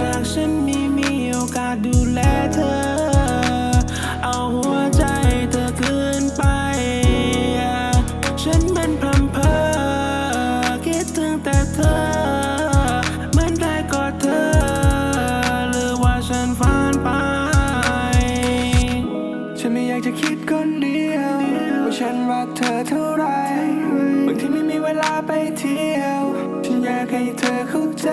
จากฉันไม่มีโอกาสดูแลเธอ เอาหัวใจเธอคืนไป ฉันมันพรำเพอคิดถึงแต่เธอ เหมือนได้กอดเธอ หรือว่าฉันฝันไป ฉันไม่อยากจะคิดคนเดียว ว่าฉันรักเธอเท่าไรบางทีไม่มีเวลาไปเที่ยว เธอเข้าใจ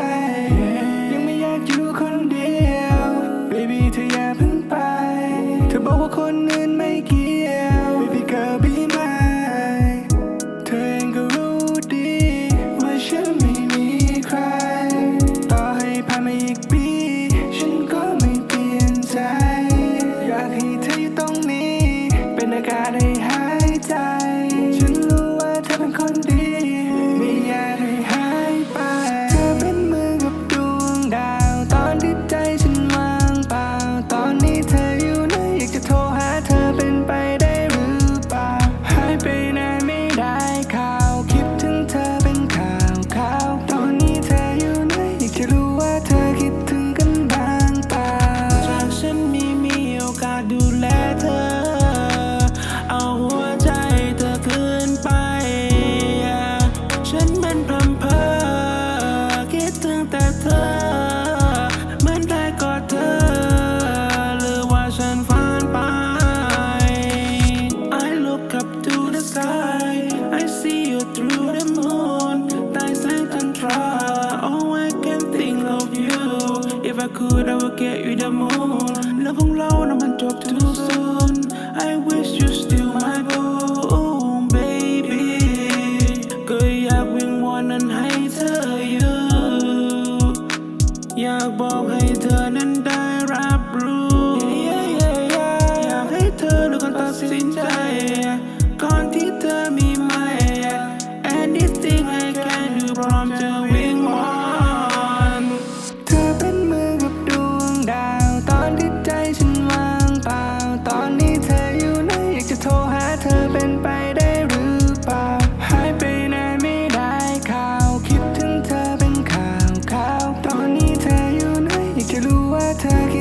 good I will get you the moon เรื่องของเรานะมันจ too soon I wish you still my bone baby ก็อยากวิงวอนนั้นให้เธออยู่ อยากบอกให้เธอนั้นได้รับรู้ อยากให้เธอเลือกการตัดสินใจ อเป็นไปได้หรือเปล่า หายไปนานไม่ได้ข่าว คิดถึงเธอเป็นข่าวข่าว ตอนนี้เธออยู่ไหนอยากจะรู้ว่าเธอ